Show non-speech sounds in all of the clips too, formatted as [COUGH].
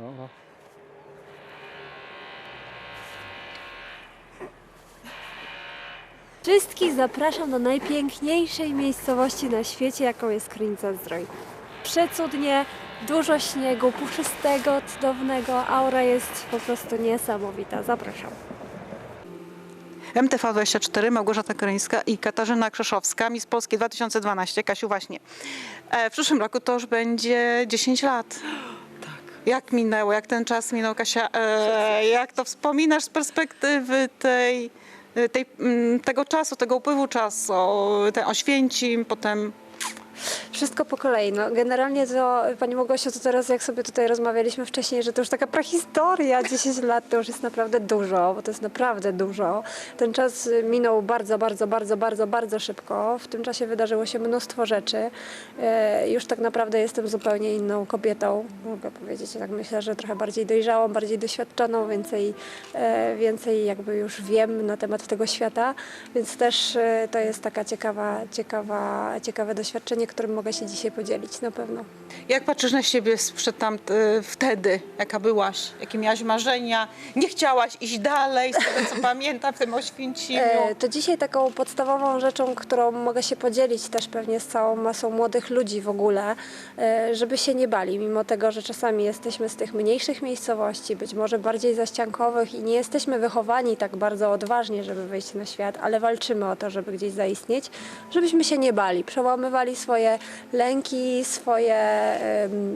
No, no. Wszystkich zapraszam do najpiękniejszej miejscowości na świecie, jaką jest Krynica Zdrój. Przecudnie, dużo śniegu, puszystego, cudownego, aura jest po prostu niesamowita. Zapraszam. MTV24, Małgorzata Koreńska i Katarzyna Krzeszowska, Miss Polski 2012. Kasiu, właśnie. E, w przyszłym roku to już będzie 10 lat. Jak minęło, jak ten czas minął, Kasia? E, jak to wspominasz z perspektywy tej, tej, mm, tego czasu, tego upływu czasu, ten Oświęcim, potem Wszystko po kolei. No, generalnie to, Pani Małgosiu, to teraz jak sobie tutaj rozmawialiśmy wcześniej, że to już taka prehistoria, [LAUGHS] 10 lat to już jest naprawdę dużo, bo to jest naprawdę dużo. Ten czas minął bardzo, bardzo, bardzo, bardzo, bardzo szybko. W tym czasie wydarzyło się mnóstwo rzeczy. E, już tak naprawdę jestem zupełnie inną kobietą, mogę powiedzieć. Tak myślę, że trochę bardziej dojrzałą, bardziej doświadczoną, więcej, e, więcej jakby już wiem na temat tego świata, więc też e, to jest taka ciekawa, ciekawa, ciekawe doświadczenie, którym mogę się dzisiaj podzielić na pewno. jak patrzysz na siebie sprzed tam, wtedy, jaka byłaś, jakie miałaś marzenia, nie chciałaś iść dalej, z tego co [LAUGHS] pamiętam, w tym Oświęcimiu. E, To dzisiaj taką podstawową rzeczą, którą mogę się podzielić też pewnie z całą masą młodych ludzi w ogóle, e, żeby się nie bali, mimo tego, że czasami jesteśmy z tych mniejszych miejscowości, być może bardziej zaściankowych i nie jesteśmy wychowani tak bardzo odważnie, żeby wyjść na świat, ale walczymy o to, żeby gdzieś zaistnieć, żebyśmy się nie bali, przełamywali swoje lęki, swoje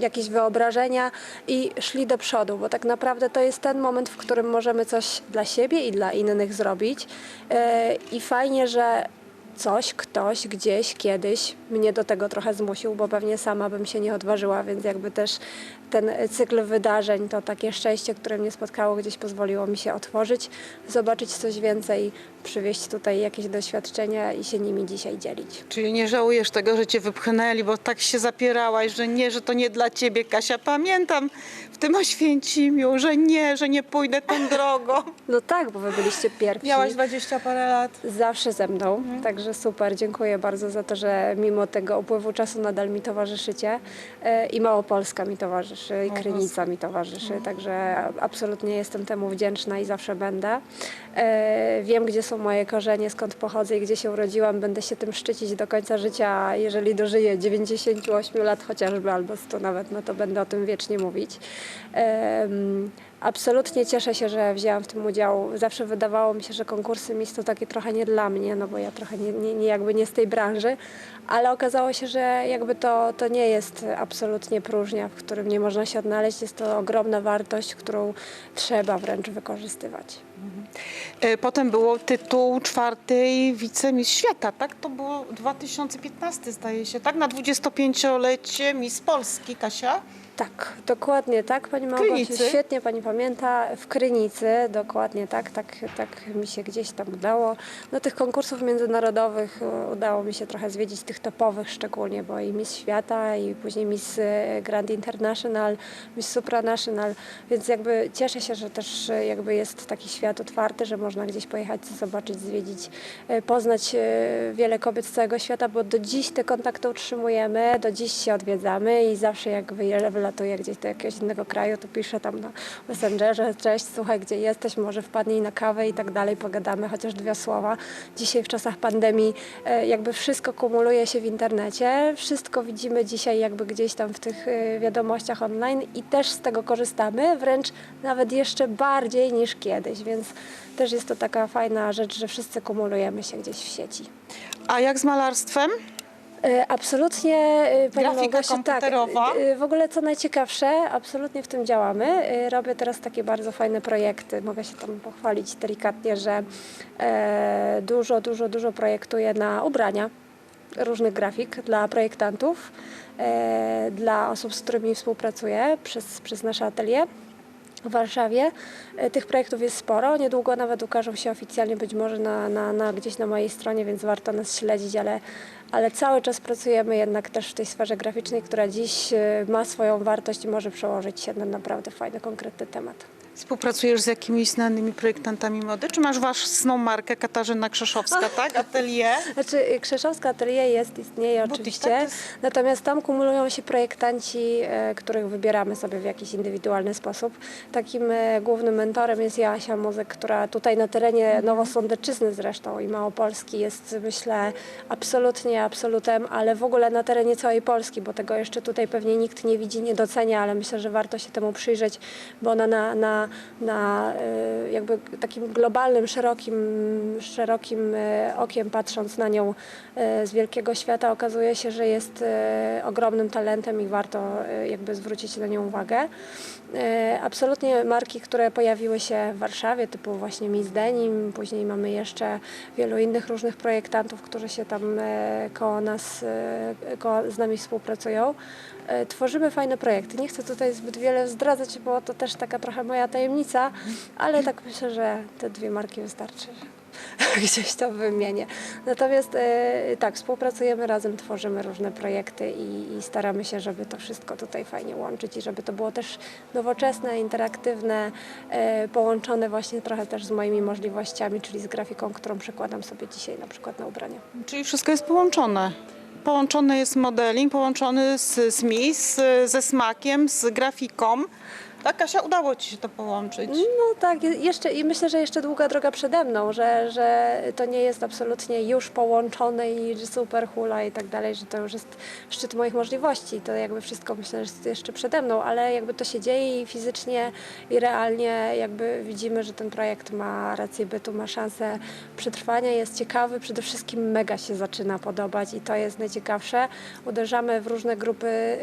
jakieś wyobrażenia i szli do przodu, bo tak naprawdę to jest ten moment, w którym możemy coś dla siebie i dla innych zrobić. E, I fajnie, że coś, ktoś, gdzieś, kiedyś mnie do tego trochę zmusił, bo pewnie sama bym się nie odważyła, więc jakby też ten cykl wydarzeń, to takie szczęście, które mnie spotkało, gdzieś pozwoliło mi się otworzyć, zobaczyć coś więcej, przywieźć tutaj jakieś doświadczenia i się nimi dzisiaj dzielić. Czyli nie żałujesz tego, że cię wypchnęli, bo tak się zapierałaś, że nie, że to nie dla ciebie, Kasia. Pamiętam w tym Oświęcimiu, że nie, że nie pójdę tą [LAUGHS] drogą. No tak, bo wy byliście pierwsi. Miałaś 20 parę lat. Zawsze ze mną, także super. Dziękuję bardzo za to, że mimo tego upływu czasu nadal mi towarzyszycie e, i Małopolska mi towarzyszy, i Krynica mi towarzyszy, także absolutnie jestem temu wdzięczna i zawsze będę. E, Wiem, gdzie są moje korzenie, skąd pochodzę i gdzie się urodziłam. Będę się tym szczycić do końca życia, jeżeli dożyję 98 lat chociażby, albo 100 nawet, no to będę o tym wiecznie mówić. Absolutnie cieszę się, że wzięłam w tym udział. Zawsze wydawało mi się, że konkursy Miss to takie trochę nie dla mnie, no bo ja trochę nie, nie, nie jakby nie z tej branży, ale okazało się, że jakby to, to nie jest absolutnie próżnia, w którym nie można się odnaleźć. Jest to ogromna wartość, którą trzeba wręcz wykorzystywać. E, Potem było tytuł czwartej wicemiss świata, tak? To było 2015 zdaje się, tak? Na 25-lecie Miss Polski, Kasia. Tak, dokładnie tak, Pani Małgosiu. Świetnie Pani pamięta. W Krynicy, dokładnie tak, tak, tak mi się gdzieś tam udało. No tych konkursów międzynarodowych e, udało mi się trochę zwiedzić, tych topowych szczególnie, bo i Miss Świata, i później Miss e, Grand International, Miss Supranational, więc jakby cieszę się, że też e, jakby jest taki świat otwarty, że można gdzieś pojechać, zobaczyć, zwiedzić, poznać wiele kobiet z całego świata, bo do dziś te kontakty utrzymujemy, do dziś się odwiedzamy i zawsze jak wyje- wylatuję gdzieś do jakiegoś innego kraju, to piszę tam na Messengerze, cześć, słuchaj, gdzie jesteś, może wpadnij na kawę i tak dalej, pogadamy chociaż dwie słowa. Dzisiaj w czasach pandemii e, jakby wszystko kumuluje się w internecie, wszystko widzimy dzisiaj jakby gdzieś tam w tych e, wiadomościach online i też z tego korzystamy, wręcz nawet jeszcze bardziej niż kiedyś, więc też jest to taka fajna rzecz, że wszyscy kumulujemy się gdzieś w sieci. A jak z malarstwem? E, Absolutnie, e, Pani Grafika Małgosiu, komputerowa? Tak, w ogóle co najciekawsze, absolutnie w tym działamy. Robię teraz takie bardzo fajne projekty. Mogę się tam pochwalić delikatnie, że dużo, dużo, dużo projektuję na ubrania różnych grafik dla projektantów, dla osób, z którymi współpracuję przez, przez nasze atelier w Warszawie. E, Tych projektów jest sporo. Niedługo nawet ukażą się oficjalnie, być może na, na, na gdzieś na mojej stronie, więc warto nas śledzić, ale, ale cały czas pracujemy jednak też w tej sferze graficznej, która dziś e, ma swoją wartość i może przełożyć się na naprawdę fajny, konkretny temat. Współpracujesz z jakimiś znanymi projektantami mody? Czy masz własną markę Katarzyna Krzeszowska, tak? [LAUGHS] Atelier? Znaczy, Krzeszowska Atelier jest, istnieje oczywiście, tak? Jest- natomiast tam kumulują się projektanci, e, których wybieramy sobie w jakiś indywidualny sposób. Takim e, głównym mentorem jest Joasia Muzyk, która tutaj na terenie Nowosądeczyzny zresztą i Małopolski jest, myślę, absolutnie absolutem, ale w ogóle na terenie całej Polski, bo tego jeszcze tutaj pewnie nikt nie widzi, nie docenia, ale myślę, że warto się temu przyjrzeć, bo ona na, na, na e, jakby takim globalnym, szerokim, szerokim e, okiem patrząc na nią e, z wielkiego świata okazuje się, że jest ogromnym talentem i warto jakby zwrócić na nią uwagę. E, Absolutnie marki, które pojawiły się w Warszawie, typu właśnie Miss Denim, później mamy jeszcze wielu innych różnych projektantów, którzy się tam e, koło nas, e, koło, z nami współpracują. Tworzymy fajne projekty. Nie chcę tutaj zbyt wiele zdradzać, bo to też taka trochę moja tajemnica, ale tak myślę, że te dwie marki wystarczy. [LAUGHS] Gdzieś to wymienię. Natomiast e, tak, współpracujemy razem, tworzymy różne projekty i, i staramy się, żeby to wszystko tutaj fajnie łączyć i żeby to było też nowoczesne, interaktywne, e, połączone właśnie trochę też z moimi możliwościami, czyli z grafiką, którą przekładam sobie dzisiaj na przykład na ubrania. Czyli wszystko jest połączone. Połączony jest modeling, połączony z, z Miss, ze smakiem, z grafiką. Tak, Kasia, udało Ci się to połączyć. No tak, je- jeszcze, i myślę, że jeszcze długa droga przede mną, że, że to nie jest absolutnie już połączone i super hula i tak dalej, że to już jest szczyt moich możliwości. To jakby wszystko myślę, że jest jeszcze przede mną, ale jakby to się dzieje i fizycznie i realnie jakby widzimy, że ten projekt ma rację bytu, ma szansę przetrwania, jest ciekawy, przede wszystkim mega się zaczyna podobać i to jest najciekawsze. Uderzamy w różne grupy,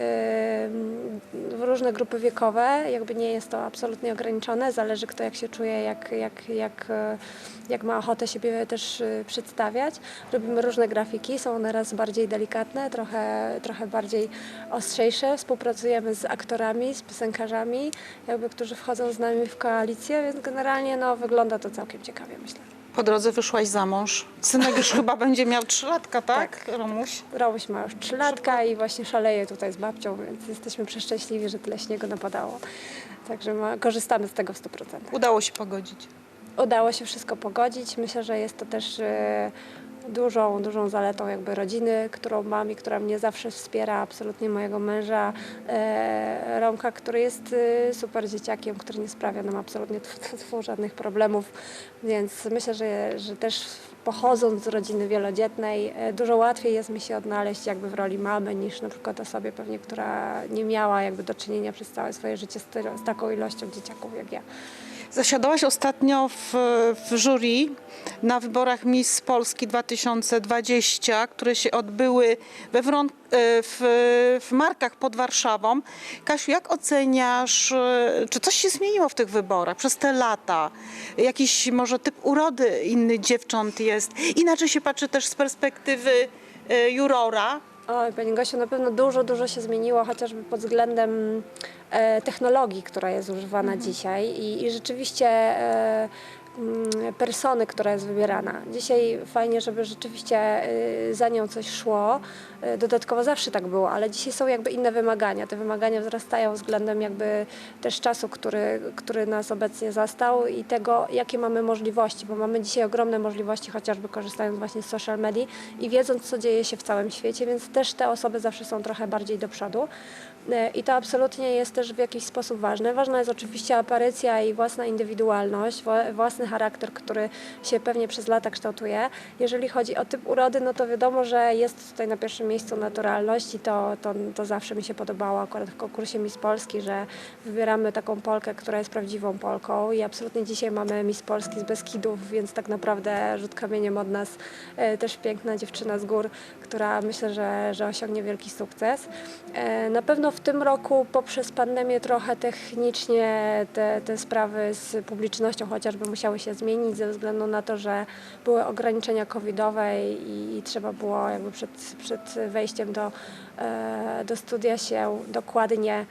różne grupy wiekowe, jakby nie jest to absolutnie ograniczone, zależy kto jak się czuje, jak, jak, jak, e, jak ma ochotę siebie też e, przedstawiać. Robimy różne grafiki, są one raz bardziej delikatne, trochę, trochę bardziej ostrzejsze. Współpracujemy z aktorami, z piosenkarzami, jakby, którzy wchodzą z nami w koalicję, więc generalnie no, wygląda to całkiem ciekawie, myślę. Po drodze wyszłaś za mąż. Synek już [LAUGHS] chyba będzie miał trzylatka, tak? Romuś. Romuś ma już 3 latka i właśnie szaleje tutaj z babcią, więc jesteśmy przeszczęśliwi, że tyle śniegu napadało. Także ma, korzystamy z tego w 100%. Udało się pogodzić. Udało się wszystko pogodzić. Myślę, że jest to też e, dużą, dużą zaletą jakby rodziny, którą mam i która mnie zawsze wspiera, absolutnie mojego męża e, Romka, który jest e, super dzieciakiem, który nie sprawia nam absolutnie żadnych problemów, więc myślę, że, że też pochodząc z rodziny wielodzietnej, e, dużo łatwiej jest mi się odnaleźć jakby w roli mamy niż na przykład osobie pewnie, która nie miała jakby do czynienia przez całe swoje życie z, z taką ilością dzieciaków jak ja. Zasiadałaś ostatnio w, w jury na wyborach Miss Polski 2020, które się odbyły we Wron, e, w, w Markach pod Warszawą. Kasiu, jak oceniasz, e, czy coś się zmieniło w tych wyborach przez te lata? Jakiś może typ urody inny dziewcząt jest? Inaczej się patrzy też z perspektywy e, jurora. Oj, Pani Gosiu, na pewno dużo, dużo się zmieniło, chociażby pod względem e, technologii, która jest używana dzisiaj. I, i rzeczywiście e, persony, która jest wybierana. Dzisiaj fajnie, żeby rzeczywiście e, za nią coś szło. E, Dodatkowo zawsze tak było, ale dzisiaj są jakby inne wymagania. Te wymagania wzrastają względem jakby też czasu, który, który nas obecnie zastał i tego, jakie mamy możliwości, bo mamy dzisiaj ogromne możliwości, chociażby korzystając właśnie z social media i wiedząc, co dzieje się w całym świecie, więc też te osoby zawsze są trochę bardziej do przodu. E, I to absolutnie jest też w jakiś sposób ważne. Ważna jest oczywiście aparycja i własna indywidualność, wła- własny charakter, który się pewnie przez lata kształtuje. Jeżeli chodzi o typ urody, no to wiadomo, że jest tutaj na pierwszym miejscu naturalność i to, to, to zawsze mi się podobało akurat w konkursie Miss Polski, że wybieramy taką Polkę, która jest prawdziwą Polką i absolutnie dzisiaj mamy Miss Polski z Beskidów, więc tak naprawdę rzut kamieniem od nas e, też piękna dziewczyna z gór, która myślę, że, że osiągnie wielki sukces. E, Na pewno w tym roku poprzez pandemię trochę technicznie te, te sprawy z publicznością chociażby musiały się zmienić ze względu na to, że były ograniczenia covidowe i, i trzeba było jakby przed, przed wejściem do, do studia się dokładnie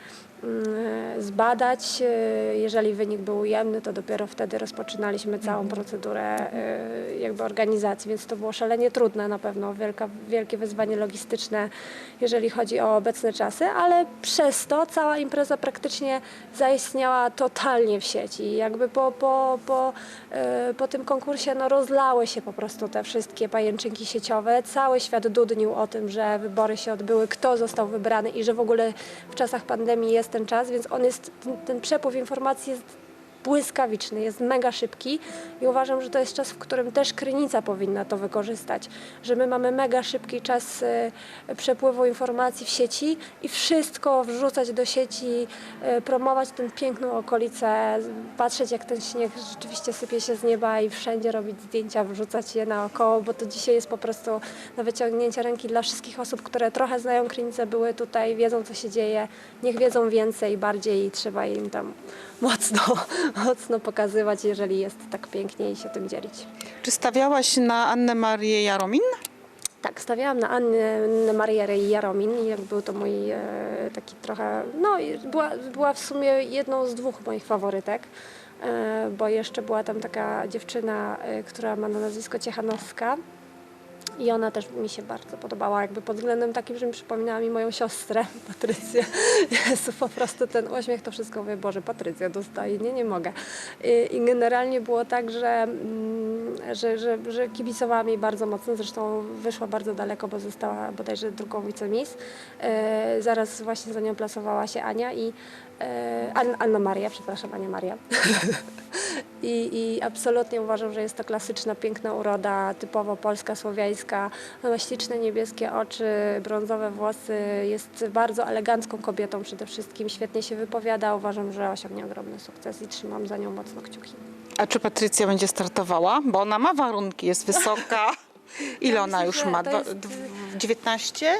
mm, zbadać. E, Jeżeli wynik był ujemny, to dopiero wtedy rozpoczynaliśmy całą procedurę e, jakby organizacji, więc to było szalenie trudne na pewno, wielka, wielkie wyzwanie logistyczne, jeżeli chodzi o obecne czasy, ale przez to cała impreza praktycznie zaistniała totalnie w sieci. Jakby po, po, po, e, po tym konkursie no, rozlały się po prostu te wszystkie pajęczynki sieciowe. Cały świat dudnił o tym, że wybory się odbyły, kto został wybrany i że w ogóle w czasach pandemii jest ten czas, więc on jest, ten, ten przepływ informacji jest błyskawiczny, jest mega szybki i uważam, że to jest czas, w którym też Krynica powinna to wykorzystać, że my mamy mega szybki czas e, przepływu informacji w sieci i wszystko wrzucać do sieci, e, promować tę piękną okolicę, patrzeć jak ten śnieg rzeczywiście sypie się z nieba i wszędzie robić zdjęcia, wrzucać je naokoło, bo to dzisiaj jest po prostu na wyciągnięcie ręki dla wszystkich osób, które trochę znają Krynicę, były tutaj, wiedzą co się dzieje, niech wiedzą więcej, bardziej i trzeba im tam mocno, mocno pokazywać, jeżeli jest tak pięknie i się tym dzielić. Czy stawiałaś na Annę Marię Jaromin? Tak, stawiałam na Annę, Marię Jaromin jak był to mój e, taki trochę, no była, była w sumie jedną z dwóch moich faworytek, e, bo jeszcze była tam taka dziewczyna, e, która ma na nazwisko Ciechanowska i ona też mi się bardzo podobała, jakby pod względem takim, że mi przypominała mi moją siostrę, [LAUGHS] Patrycję. Jezu, po prostu ten uśmiech, to wszystko mówię, Boże, Patrycja dostaje, nie, nie mogę. I, i generalnie było tak, że, mm, że, że, że kibicowałam jej bardzo mocno, zresztą wyszła bardzo daleko, bo została bodajże drugą wicemis. E, zaraz właśnie za nią plasowała się Ania i Anna, Anna Maria, przepraszam, Ania Maria. [LAUGHS] I, I absolutnie uważam, że jest to klasyczna, piękna uroda, typowo polska, słowiańska. Ma śliczne niebieskie oczy, brązowe włosy, jest bardzo elegancką kobietą przede wszystkim, świetnie się wypowiada. Uważam, że osiągnie ogromny sukces i trzymam za nią mocno kciuki. A czy Patrycja będzie startowała? Bo ona ma warunki, jest wysoka. [LAUGHS] Ile Ja ona myślę, już ma? jest- dw- 19?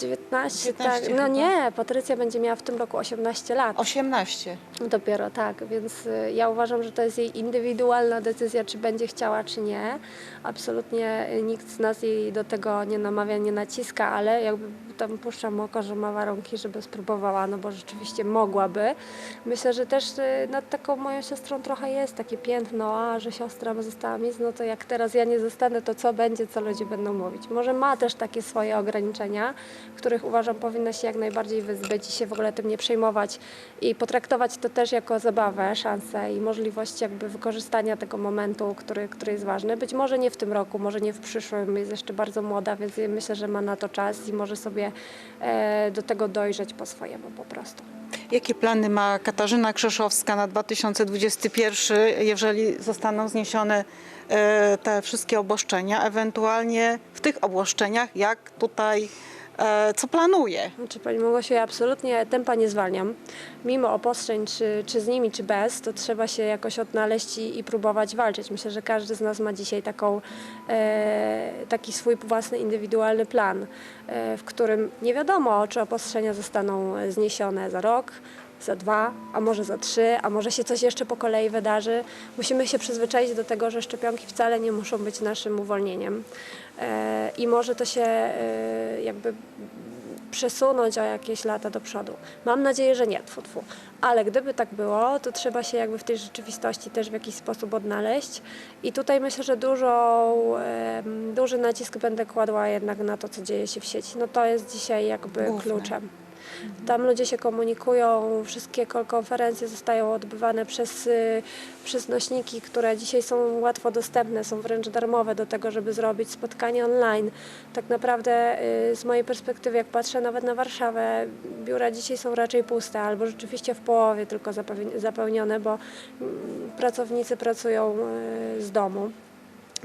19, 19 tak. No chyba. nie, Patrycja będzie miała w tym roku 18 lat. 18. Dopiero tak, więc y, ja uważam, że to jest jej indywidualna decyzja, czy będzie chciała, czy nie. Absolutnie y, nikt z nas jej do tego nie namawia, nie naciska, ale jakby tam puszczam oko, że ma warunki, żeby spróbowała, no bo rzeczywiście mogłaby. Myślę, że też y, nad taką moją siostrą trochę jest takie piętno, a że siostra została mis, no to jak teraz ja nie zostanę, to co będzie, co ludzie będą mówić. Może ma też takie swoje ograniczenia, których uważam powinna się jak najbardziej wyzbyć i się w ogóle tym nie przejmować i potraktować to też jako zabawę, szansę i możliwość jakby wykorzystania tego momentu, który, który jest ważny. Być może nie w tym roku, może nie w przyszłym, jest jeszcze bardzo młoda, więc myślę, że ma na to czas i może sobie e, do tego dojrzeć po swojemu po prostu. Jakie plany ma Katarzyna Krzeszowska na 2021, jeżeli zostaną zniesione e, te wszystkie obostrzenia? Ewentualnie w tych obostrzeniach, jak tutaj, co planuje? Znaczy, Pani Małgosiu, ja absolutnie tempa nie zwalniam. Mimo obostrzeń, czy, czy z nimi, czy bez, to trzeba się jakoś odnaleźć i, i próbować walczyć. Myślę, że każdy z nas ma dzisiaj taką, e, taki swój własny, indywidualny plan, e, w którym nie wiadomo, czy obostrzenia zostaną zniesione za rok, za dwa, a może za trzy, a może się coś jeszcze po kolei wydarzy. Musimy się przyzwyczaić do tego, że szczepionki wcale nie muszą być naszym uwolnieniem. E, I może to się e, jakby przesunąć o jakieś lata do przodu. Mam nadzieję, że nie, tfu, tfu. ale gdyby tak było, to trzeba się jakby w tej rzeczywistości też w jakiś sposób odnaleźć i tutaj myślę, że dużo, em, duży nacisk będę kładła jednak na to, co dzieje się w sieci. No to jest dzisiaj jakby Główne. kluczem. Tam ludzie się komunikują, wszystkie ko- konferencje zostają odbywane przez, y, przez nośniki, które dzisiaj są łatwo dostępne, są wręcz darmowe do tego, żeby zrobić spotkanie online. Tak naprawdę y, z mojej perspektywy, jak patrzę nawet na Warszawę, biura dzisiaj są raczej puste albo rzeczywiście w połowie tylko zapełni- zapełnione, bo mm, pracownicy pracują y, z domu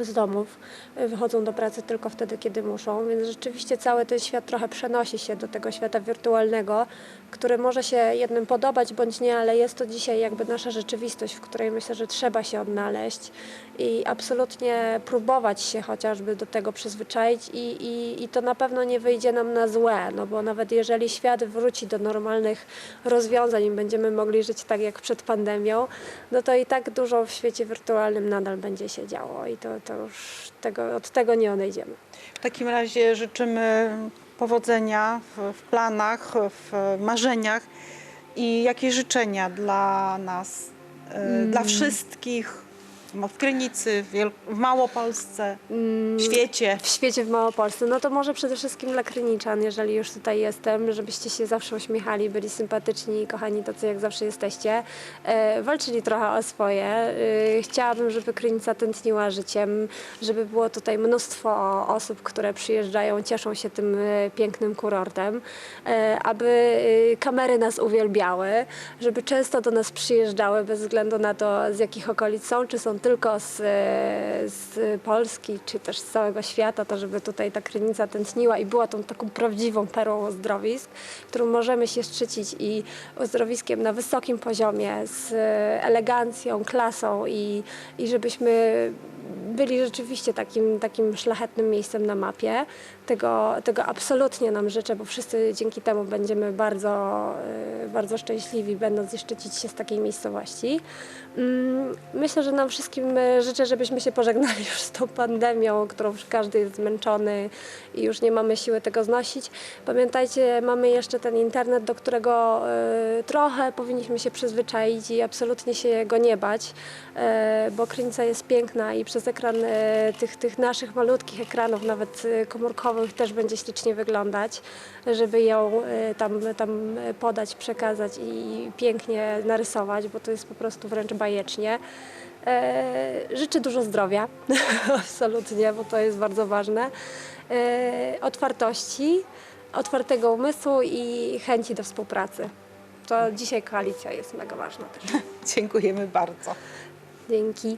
z domów, y, wychodzą do pracy tylko wtedy, kiedy muszą, więc rzeczywiście cały ten świat trochę przenosi się do tego świata wirtualnego, który może się jednym podobać bądź nie, ale jest to dzisiaj jakby nasza rzeczywistość, w której myślę, że trzeba się odnaleźć i absolutnie próbować się chociażby do tego przyzwyczaić i, i, i to na pewno nie wyjdzie nam na złe, no bo nawet jeżeli świat wróci do normalnych rozwiązań i będziemy mogli żyć tak jak przed pandemią, no to i tak dużo w świecie wirtualnym nadal będzie się działo i to, to już tego, od tego nie odejdziemy. W takim razie życzymy powodzenia w, w planach, w marzeniach i jakieś życzenia dla nas, e, dla wszystkich w Krynicy, w, Wiel- w Małopolsce, w świecie? w świecie w Małopolsce, no to może przede wszystkim dla Kryniczan, jeżeli już tutaj jestem, żebyście się zawsze uśmiechali, byli sympatyczni i kochani tacy jak zawsze jesteście. E, walczyli trochę o swoje. E, chciałabym, żeby Krynica tętniła życiem, żeby było tutaj mnóstwo osób, które przyjeżdżają, cieszą się tym e, pięknym kurortem, e, aby e, kamery nas uwielbiały, żeby często do nas przyjeżdżały bez względu na to, z jakich okolic są, czy są tylko z, z Polski, czy też z całego świata, to żeby tutaj ta krynica tętniła i była tą taką prawdziwą perłą uzdrowisk, którą możemy się szczycić i uzdrowiskiem na wysokim poziomie, z elegancją, klasą i, i żebyśmy byli rzeczywiście takim, takim szlachetnym miejscem na mapie. Tego, tego absolutnie nam życzę, bo wszyscy dzięki temu będziemy bardzo, e, bardzo szczęśliwi, będąc i szczycić się z takiej miejscowości. Mm, Myślę, że nam wszystkim e, życzę, żebyśmy się pożegnali [LAUGHS] już z tą pandemią, którą każdy jest zmęczony i już nie mamy siły tego znosić. Pamiętajcie, mamy jeszcze ten internet, do którego e, trochę powinniśmy się przyzwyczaić i absolutnie się go nie bać, bo Krynica jest piękna i przez ekran e, tych, tych naszych malutkich ekranów, nawet e, komórkowych, też będzie ślicznie wyglądać, żeby ją e, tam, tam podać, przekazać i pięknie narysować, bo to jest po prostu wręcz bajecznie. Życzę dużo zdrowia, [LAUGHS] absolutnie, bo to jest bardzo ważne. Otwartości, otwartego umysłu i chęci do współpracy. To dzisiaj koalicja jest mega ważna też. [LAUGHS] Dziękujemy bardzo. Dzięki.